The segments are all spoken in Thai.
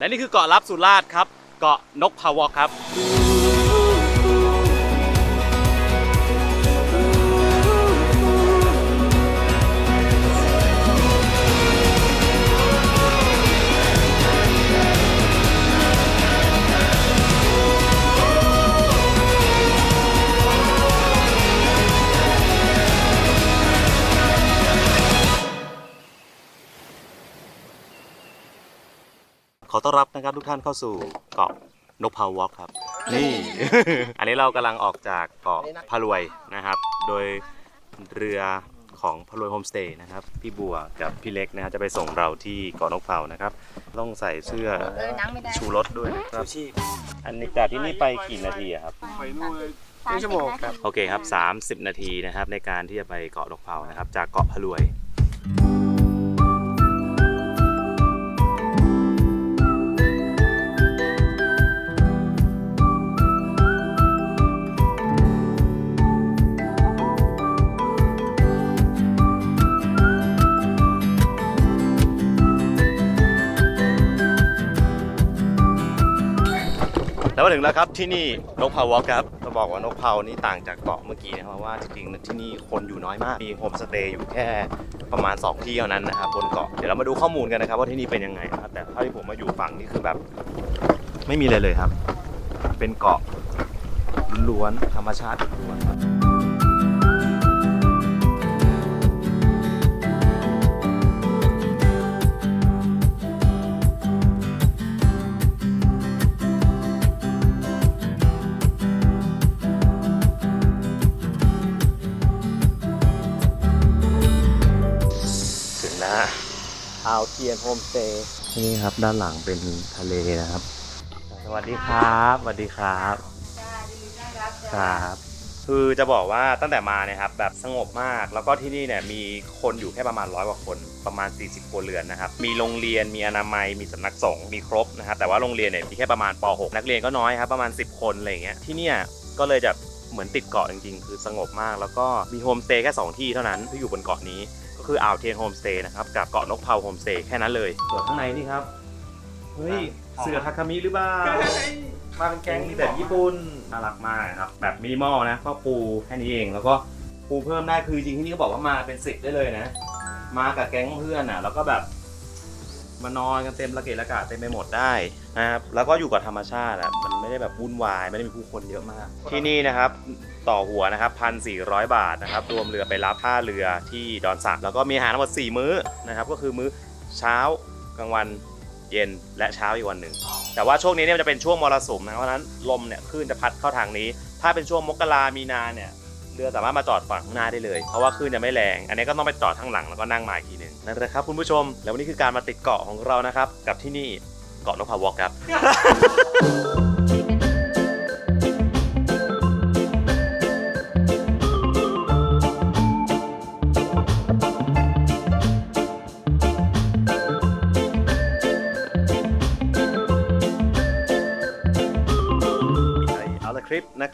และนี่คือเกาะลับสุราษฎร์ครับ เกาะนกพาวอกครับ อต้อนรับนะครับทุกท่านเข้าสู่เกาะนกพาวอกครับ นี่ อันนี้เรากำลังออกจากเกาะพารวยนะครับ โดยเรือของพารวยโฮมสเตย์นะครับ พี่บัวกับพี่เล็กนะครับจะไปส่งเราที่เกาะนกพาวนะครับ ต้องใส่เสื้อเออนั่งไม่ได้ชูรถด้วยนะครับอันนี้จากที่นี่ไปกี่นาทีอะครับ ไปนู่นเลยครึ่งชั่วโมงครับ โอเคครับ 30 นาทีนะครับในการที่จะไปเกาะนกพาวนะครับ จากเกาะพะรวย แล้วมาถึงแล้วครับที่นี่นกเพาวอกครับจะบอกว่านกเพานี่ต่างจากเกาะเมื่อกี้นะครับเพราะว่าจริงๆที่นี่คนอยู่น้อยมากมีโฮมสเตย์อยู่แค่ประมาณ 2 ที่เท่านั้นนะครับบนเกาะเดี๋ยวเรามาดูข้อมูลกันนะครับ ว่าที่นี่เป็นยังไงนะครับแต่เท่าที่ผมมาอยู่ฝั่งนี่คือแบบ ไม่มีเลยเลยครับ เป็นเกาะล้วนธรรมชาติล้วนครับ ยนโฮมสเตย์นี่ครับด้านหลังเป็นทะเลนะครับ สวัสดีครับสวัสดีครับครับ คือจะบอกว่าตั้งแต่มาเนี่ยครับแบบสงบมากแล้วก็ที่นี่เนี่ยมีคนอยู่แค่ประมาณร้อยกว่าคนประมาณ 40ครัวเรือนนะครับ มีโรงเรียนมีอนามัยมีสำนักสงฆ์มีครบนะครับแต่ว่าโรงเรียนเนี่ยมีแค่ประมาณป .6 นักเรียนก็น้อยครับประมาณ 10 คนอะไรอย่างเงี้ยที่เนี่ยก็เลยจะเหมือนติดเกาะจริงๆ คือสงบมาก แล้วก็มีโฮมสเตย์แค่สองที่เท่านั้นที่อยู่บนเกาะนี้ก็ คืออ่าวเทียนโฮมสเตย์นะครับกับเกาะนกเพาโฮมสเตย์แค่นั้นเลยส่วนข้างในนี่ครับ เฮ้ย เสือทาคามิหรือเปล่ามาเป็นแก๊งแบบญี่ปุ่นน่ารักมากครับ แบบมินิมอลนะก็ปูแค่นี้เองแล้วก็ปูเพิ่มได้คือจริงที่นี่ก็บอกว่ามาเป็นสิบได้เลยนะ มากับแก๊งเพื่อนอะ แล้วก็แบบมานอนกันเต็มระเกะระกะเต็มไปหมดได้นะครับแล้วก็อยู่กับธรรมชาติอะมันไม่ได้แบบวุ่นวายไม่ได้มีผู้คนเยอะมาก ที่นี่นะครับ ต่อหัวนะครับพันสี่ร้อยบาทนะครับ รวมเรือไปรับท่าเรือที่ดอนสักแล้วก็มีอาหารทั้งหมด4 มื้อนะครับ ก็คือมื้อเช้ากลางวันเย็นและเช้าอีกวันหนึ่ง แต่ว่าช่วงนี้เนี่ยมันจะเป็นช่วงมรสุมนะเพราะฉะนั้นลมเนี่ยคลื่นจะพัดเข้าทางนี้ ถ้าเป็นช่วงมกรามีนาเนี่ยเรือสามารถมาจอดฝั่งข้างหน้าได้เลย เพราะว่าคลื่นจะไม่แรง อันนี้ก็ต้องไปจอดข้างหลังแล้วก็นั่งมาอีกทีหนึ่งนั่นแหละครับคุณผู้ชม แล้ววันนี้คือการมาติดเกาะของเรานะครับ กับที่นี่เกาะนกพาวอกครับ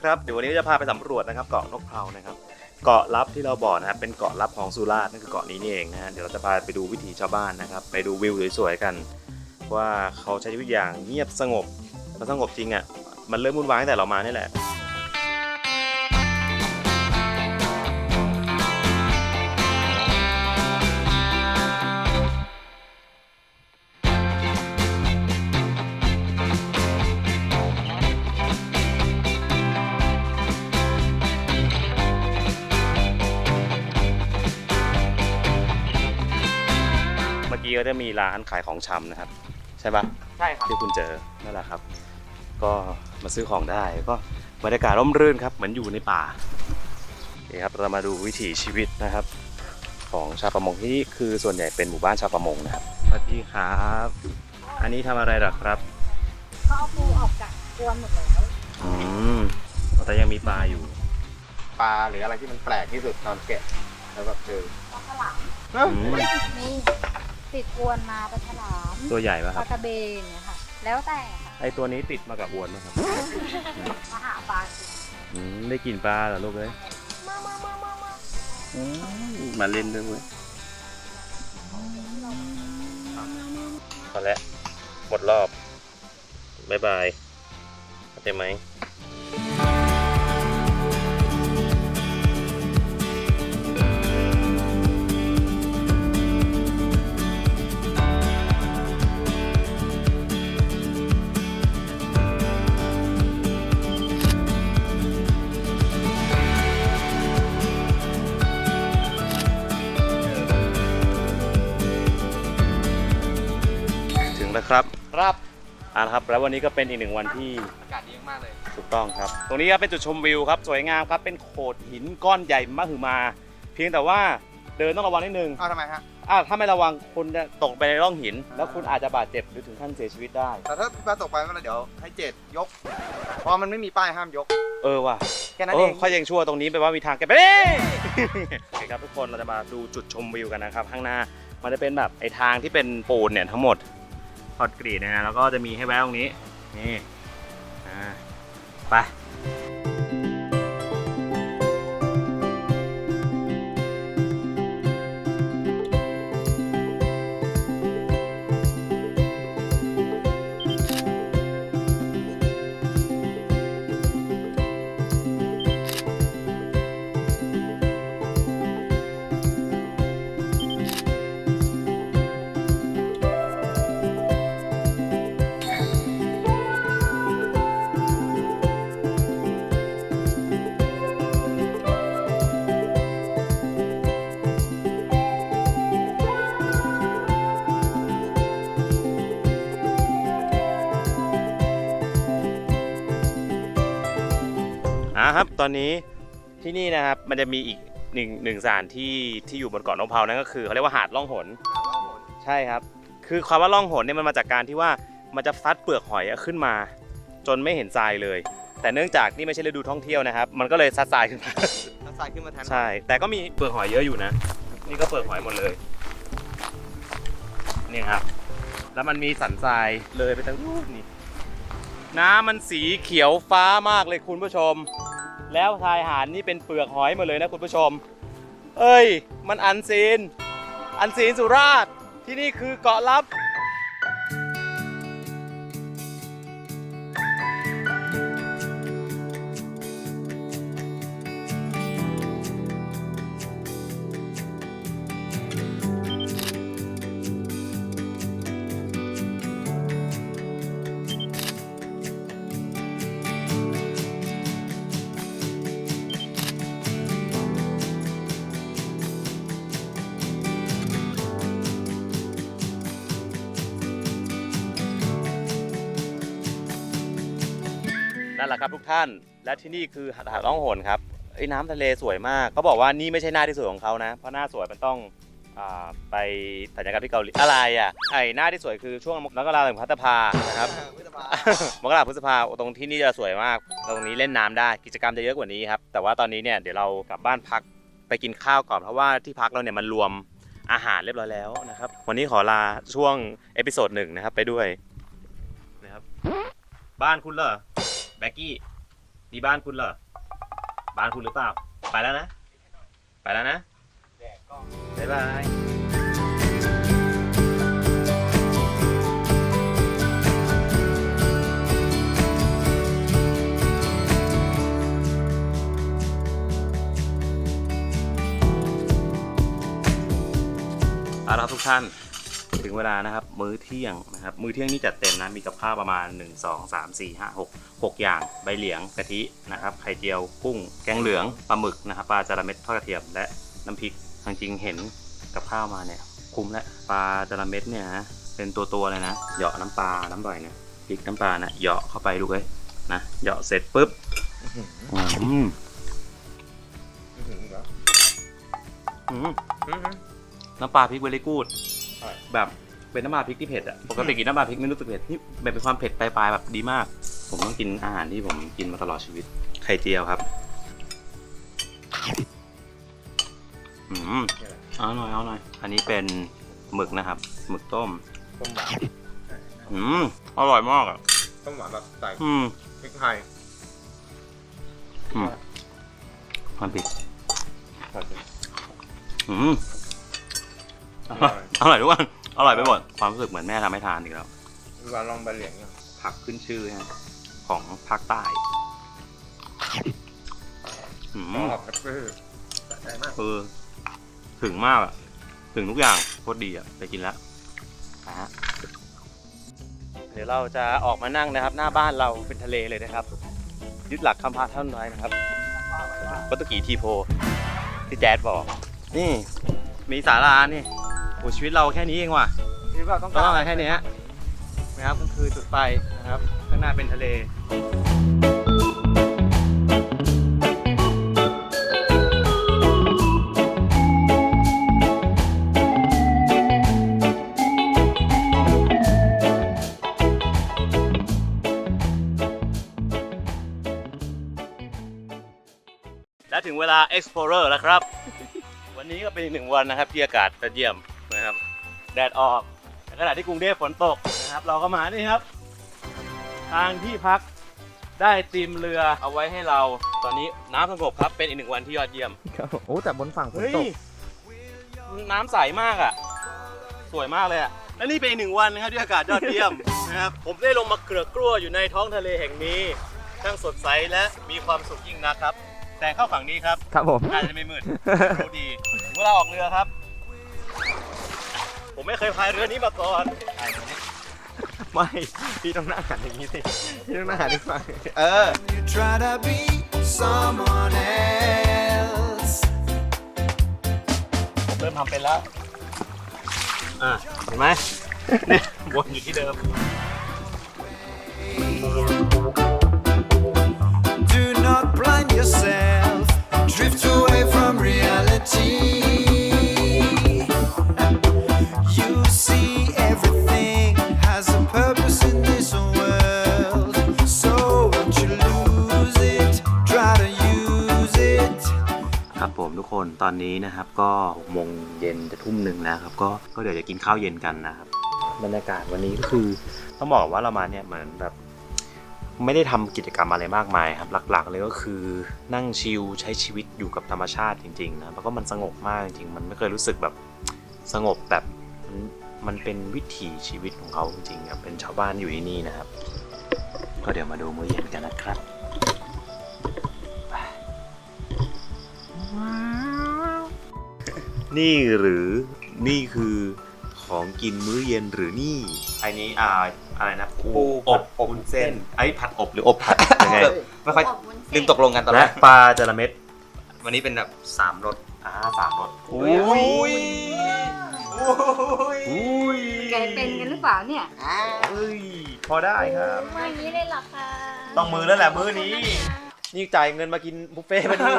ครับเดี๋ยววันนี้จะพาไปสำรวจนะครับเกาะนกเพลานะครับ เกาะลับที่เราบอกนะครับเป็นเกาะลับของสุราษฎร์นั่นคือเกาะนี้นี่เองนะฮะเดี๋ยวเราจะพาไปดูวิถีชาวบ้านนะครับ ไปดูวิวสวยๆกัน ว่าเขาใช้ชีวิตอย่างเงียบสงบมันสงบจริงอะมันเริ่มวุ่นวายตั้งแต่เรามานี่แหละ กี้ก็จะมีร้านขายของชำนะครับ ใช่ปะใช่ครับที่คุณเจอนั่นแหละครับ ก็มาซื้อของได้ก็บรรยากาศร่มรื่นครับ เหมือนอยู่ในป่านี่ครับเรามาดูวิถีชีวิตนะครับ ของชาวประมงที่นี่คือส่วนใหญ่เป็นหมู่บ้านชาวประมงนะครับสวัสดีครับ อันนี้ทำอะไรเหรอครับเขาเอาปูออกจากกวนหมดแล้วอืมแต่ยังมีปลาอยู่ปลาหรืออะไรที่มันแปลกที่สุดตอนแกะแล้วแบบเจอปลาฉลามอืมนี่ ติดกวนมาปลาฉลามตัวใหญ่ปะปครัลาบ กระเบนเนี่ยค่ะ แล้วแต่ค่ะไอตัวนี้ติดมากับอวนนะครับ มาหาปลาอืมได้กินปลาเหรอลูกเอ้ยมามามามามาอืมมาเล่นด้วยเว้ยพอแล้วหมดรอบบายบายเข้าใจไหม อ่าครับแล้ววันนี้ก็เป็นอีกหนึ่งวันที่อากาศดีมากเลย ถูกต้องครับ ตรงนี้ครับเป็นจุดชมวิวครับสวยงามครับเป็นโขดหินก้อนใหญ่มหึมา เพียงแต่ว่าเดินต้องระวังนิดนึงเอาทำไมฮะ อ่าถ้าไม่ระวังคุณจะตกไปในร่องหิน แล้วคุณอาจจะบาดเจ็บหรือถึงขั้นเสียชีวิตได้ แต่ถ้าปลาตกไปก็เดี๋ยวให้เจ็ดยก เพราะมันไม่มีป้ายห้ามยก เออว่ะแค่นั้นเอเอองค่อยยังชั่วตรงนี้แปลว่ามีทางแกไปเด้โอเคครับทุกคนเราจะมาดูจุดชมวิวกันนะครับข้างหน้ามันจะเป็นแบบไอ้ทางที่เป็นปูนเนี่ยทั้งหมด คอนกรีตนะฮะแล้วก็จะมีให้แวะตรงนี้นี่อ่าไป ครับ ตอนนี้ที่นี่นะครับมันจะมีอีกหนึ่งหนึ่งสถานที่ที่อยู่บนเกาะนกเพานั่นก็คือเขาเรียกว่าหาดล่องหน ใช่ครับ คือความว่าล่องหนเนี่ยมันมาจากการที่ว่ามันจะซัดเปลือกหอยขึ้นมา จนไม่เห็นทรายเลย แต่เนื่องจากนี่ไม่ใช่ฤดูท่องเที่ยวนะครับ มันก็เลยซัดทรายขึ้นมา ถ้าทรายขึ้นมาแทนใช่ แต่ก็มีเปลือกหอยเยอะอยู่นะ นี่ก็เปลือกหอยหมดเลยนี่ครับ แล้วมันมีสันทรายเลยไปทั้งนู้นนี่ น้ำมันสีเขียวฟ้ามากเลยคุณผู้ชม แล้วชายหาดนี่เป็นเปลือกหอยหมดเลยนะคุณผู้ชม เอ้ย มันอันซีน อันซีนสุราษฎร์ที่นี่คือเกาะลับ นั่นแหละครับทุกท่าน และที่นี่คือหาดล่องหนครับไอ้น้ำทะเลสวยมากเขาบอกว่านี่ไม่ใช่หน้าที่สวยของเขานะ เพราะหน้าสวยมันต้องอไปสัญญกรรมที่เกาหลีอะไรอะไอ้หน้าที่สวยคือช่วงมกราถึงพฤษภานะครับมกราพฤษภาตรงที่นี่จะสวยมากตรงนี้เล่นน้ำได้กิจกรรมจะเยอะกว่านี้ครับแต่ว่าตอนนี้เนี่ยเดี๋ยวเรากลับบ้านพักไปกินข้าวก่อนเพราะว่าที่พักเราเนี่ยมันรวมอาหารเรียบร้อยแล้วนะครับ วันนี้ขอลาช่วงเอพิโซดหนึ่งนะครับไปด้วยนะครับบ้านคุณเหรอ แบ็กกี้นี่บ้านคุณเหรอ บ้านคุณหรือเปล่า ไปแล้วนะ ไปแล้วนะบ๊ายบายอาละครับทุกท่าน ถึงเวลานะครับ มื้อเที่ยงนะครับ มื้อเที่ยงนี่จัดเต็มนะ มีกับข้าวประมาณ 1 2 3 4 5 6 6 อย่าง ใบเหลียงกะทินะครับ ไข่เจียวกุ้ง แกงเหลืองปลาหมึกนะครับปลาจาระเม็ดทอดกระเทียมและน้ำพริกจริงๆเห็นกับข้าวมาเนี่ย คุ้มแล้วปลาจาระเม็ดเนี่ยนะเป็นตัวตัวๆเลยนะเหยาะน้ำปลาน้ำบ่อยนะพริกน้ำปลานะเหยาะเข้าไปลูกเอ้ยนะเหยาะเสร็จปุ๊บอืมอืมน้ำปลาพริกเวลี่กูดใช่ แบบเป็นน้ำปลาพริกที่เผ็ดอะปกติกินน้ำปลาพริกไม่รู้สึกเผ็ดนี่แบบเป็นความเผ็ดปลายๆแบบดีมาก ผมต้องกินอาหารที่ผมกินมาตลอดชีวิตไข่เจียวครับอืมเอาหน่อยเอาหน่อยอันนี้เป็นหมึกนะครับหมึกต้มต้มหวานอืมอร่อยมากอะต้มหวานแบบใส่อืมพริกไทยอืมความพริกอืม อร่อยทุกวันอร่อยไปหมดความรู้สึกเหมือนแม่ทำให้ทานอีกแล้วเวลาลองใบเหลียงเนี่ยผักขึ้นชื่อนะของภาคใต้อืมชอบครับเออสะใจมากเออถึงมากอะถึงทุกอย่างโคตรดีอะไปกินแล้วนะฮะเดี๋ยวเราจะออกมานั่งนะครับ หน้าบ้านเราเป็นทะเลเลยนะครับยึดหลักคำพาท่านน้อยนะครับวัตถุกีทีโพที่แจ๊ดบอก นี่ มีสารานี่โอ้ชีวิตเราแค่นี้เองว่ะนี่ว่าต้องก็การอะไรแค่เนี้ยนะครับก็คือจุดไฟนะครับข้างหน้าเป็นทะเลและถึงเวลา explorer แล้วครับ วันนี้ก็เป็นอีกหนึ่งวันนะครับที่อากาศยอดเยี่ยมนะครับ แดดออกในขณะที่กรุงเทพฝนตกนะครับ เราก็มานี่ครับ ทางที่พักได้ตีมเรือเอาไว้ให้เราตอนนี้น้ำสงบครับเป็นอีกหนึ่งวันที่ยอดเยี่ยมโอ้แต่บนฝั่งฝนเฮ้ยตก น้ำใสมากอะ สวยมากเลยอะและนี่เป็นอีกหนึ่งวันนะครับที่อากาศยอดเยี่ยม นะครับผมได้ลงมาเกลือกกลัวอยู่ในท้องทะเลแห่งนี้ทั้งสดใสและมีความสุขยิ่งนะครับ แต่เข้าฝั่งนี้ครับ ครับผม อาจจะไม่มืดดูดีถึงเวลาออกเรือครับ ผมไม่เคยพายเรือนี้มาก่อนไม่พี่ต้องนั่งหันอย่างนี้สิพี่ต้องนั่งหันอีกฝั่งเออ You try to be someone else. ผมเริ่มทำเป็นแล้ว อ่าเห็นไหมเนี่ยวนอยู่ที่เดิม คนตอนนี้นะครับก็หกโมงเย็นจะทุ่มหนึ่งแล้วครับก็ก็เดี๋ยวจะกินข้าวเย็นกันนะครับบรรยากาศวันนี้ก็คือต้องบอกว่าเรามาเนี่ยเหมือนแบบไม่ได้ทำกิจกรรมอะไรมากมายครับหลักๆ เลยก็คือนั่งชิลใช้ชีวิตอยู่กับธรรมชาติจริงๆนะแล้วก็มันสงบมากจริงๆมันไม่เคยรู้สึกแบบสงบแบบมันมันเป็นวิถีชีวิตของเขาจริงๆครับเป็นชาวบ้านอยู่ที่นี่นะครับ ก็เดี๋ยวมาดูมื้อเย็นกันนะครับ นี่หรือนี่คือของกินมื้อเย็นหรือนี่ อันนี้อ่าอะไรนะปูอบอบวุ้นเส้นไอ้ผัดอบหรืออบผัดยังไงไม่ค่อยอบวุ้นเส้น ลืมตกลงกันตอนแรและกปลาจระเม็ดวันนี้เป็นแบบสามรสอ่าสามรสอุ้ยอุ้ยแกเป็นกันหรือเปล่าเนี่ยเอ้ยพอได้ครับไม่นี้เลยเหรอคะต้องมือแล้วแหละมื้อนี้ นี่จ่ายเงินมากินบุฟเฟ่ต์มาดิ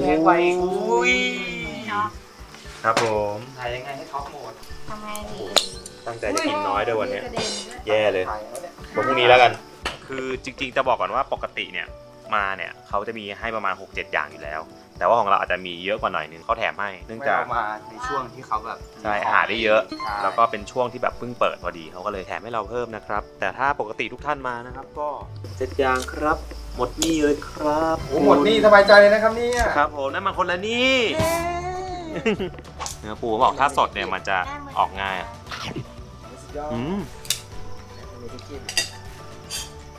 แพงไปอุ้ย เนาะครับผมถ่ายยังไงให้ท็อปโหมดทำไงดีตั้งใจจะกินน้อยด้วยวันเนี้ย กระเด็นด้วยแย่เลยถ่ายแล้วเนี่ยบอกพรุ่งนี้แล้วกัน คือจริงๆจะบอกก่อนว่าปกติเนี่ยมาเนี่ยเขาจะมีให้ประมาณ 6-7 อย่างอยู่แล้ว แต่ว่าของเราอาจจะมีเยอะกว่าหน่อยนึงเขาแถมให้เนื่องไม่จากเอามาในช่วงที่เขาแบบใช่หาได้เยอะ ใช่แล้วก็เป็นช่วงที่แบบเพิ่งเปิดพอดีเขาก็เลยแถมให้เราเพิ่มนะครับ แต่ถ้าปกติทุกท่านมานะครับ ก็เจ็ดอย่างครับ หมดหนี่เลยครับโอ้หมดนี่สบายใจเลยนะครับเนี่ยครับผมนั่นมันคนละหนี่ เนื้อปูบอกถ้าสดเนี่ยมันจะออกง่ายอะสุดยอดอืมมีที่กิน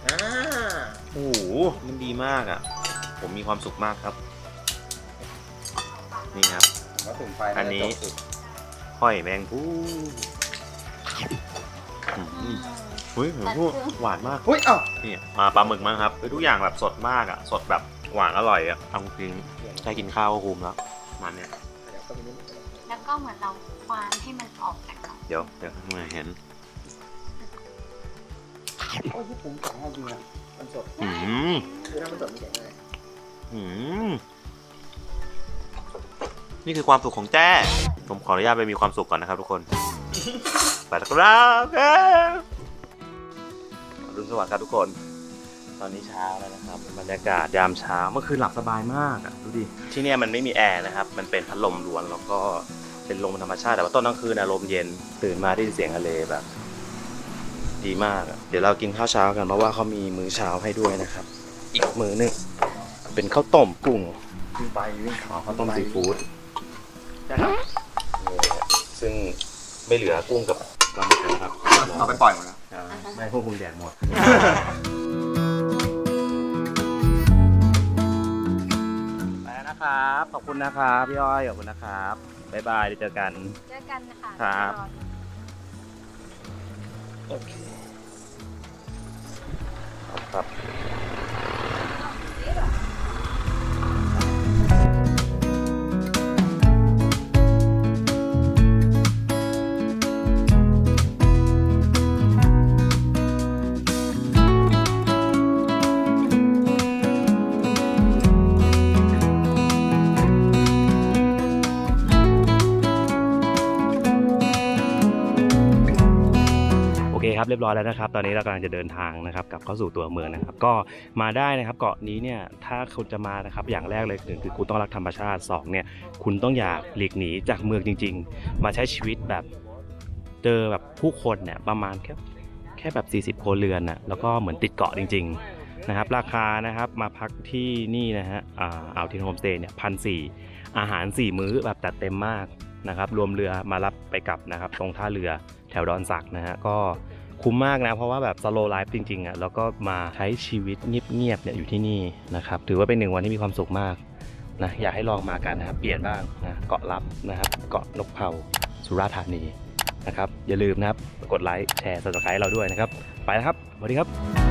อ่าโอ้โหมันดีมากอะ ผมมีความสุขมากครับ นี่ครับผมว่าถึงไฟอันนี้าจะจบสุดห้อยแมงผู้อืมอุ้ยแมงผู้หวานมากอุ้ยเอ้านี่มาปลาหมึกมั้งครับคือทุกอย่างแบบสดมากอะ สดแบบหวานอร่อยอะเอาจริงแค่กินข้าวก็คุ้มแล้วมันเนี่ย ก็เหมือนเราควานให้มันออกจากกันเดี๋ยวเดี๋ยวข้างในเห็นโอ้ยที่ผมแข็งจริงอะมันสดอืมคือถ้ามันสดมันแข็งเลยอืมนี่คือความสุขของแจ้ผมขออนุญาตไปมีความสุขก่อนนะครับทุกคนไปแล้วครับเอ้ยอรุณสวัสดิ์ครับทุกคน ตอนนี้เช้าแล้วนะครับบรรยากาศยามเช้าเมื่อคืนหลับสบายมากอะดูดิที่เนี่ยมันไม่มีแอร์นะครับ มันเป็นพัดลมล้วนแล้วก็ เป็นลมธรรมชาติแต่ว่าตอนกลางคืนนะลมเย็นตื่นมาได้ยินเสียงทะเลแบบ ดีมากอะเดี๋ยวเรากินข้าวเช้ากันเพราะว่าเขามีมื้อเช้าให้ด้วยนะครับ อีกมื้อหนึงเป็นข้าวต้มกุ้งวิ่งไปวิ่งอ๋อข้าวต้มซีฟู้ดนะครับนี่ซึ่งไม่เหลือกุ้งกับปลาหมึกนะครับเอาไปปล่อยหมดแล้วอ่าอันไม่พวกมึงแดกหมด ไปแล้วนะครับ ขอบคุณนะครับ พี่อ้อย ขอบคุณนะครับ บ๊ายบายเดี๋ยวเจอกัน เจอกันนะคะครับอโอเคครับ เรียบร้อยแล้วนะครับ ตอนนี้เรากำลังจะเดินทางนะครับกลับเข้าสู่ตัวเมืองนะครับ ก็มาได้นะครับเกาะนี้เนี่ยถ้าคุณจะมานะครับอย่างแรกเลยหนึ่งคือคุณต้องรักธรรมชาติสองเนี่ยคุณต้องอยากหลีกหนีจากเมืองจริง ๆ มาใช้ชีวิตแบบเจอแบบผู้คนเนี่ยประมาณแค่แค่แบบ 40โครเรือนน่ะแล้วก็เหมือนติดเกาะจริง ๆนะครับ ราคานะครับมาพักที่นี่นะฮะอ่าอ่าทินโฮมสเตย์เนี่ยพันสี่อาหาร 4 มื้อแบบจัดเต็มมากนะครับรวมเรือมารับไปกลับนะครับ ตรงท่าเรือแถวดอนสักนะฮะก็ คุ้มมากนะ เพราะว่าแบบสโลไลฟ์จริงๆอะแล้วก็มาใช้ชีวิตเงียบๆเนี่ยอยู่ที่นี่นะครับถือว่าเป็นหนึ่งวันที่มีความสุขมากนะอยากให้ลองมากันนะครับเปลี่ยนบ้างนะเกาะลับนะครับเกาะนกเผาสุราษฎร์ธานีนะครับอย่าลืมนะครับกดไลค์แชร์ subscribe เราด้วยนะครับ ไปแล้วครับสวัสดีครับ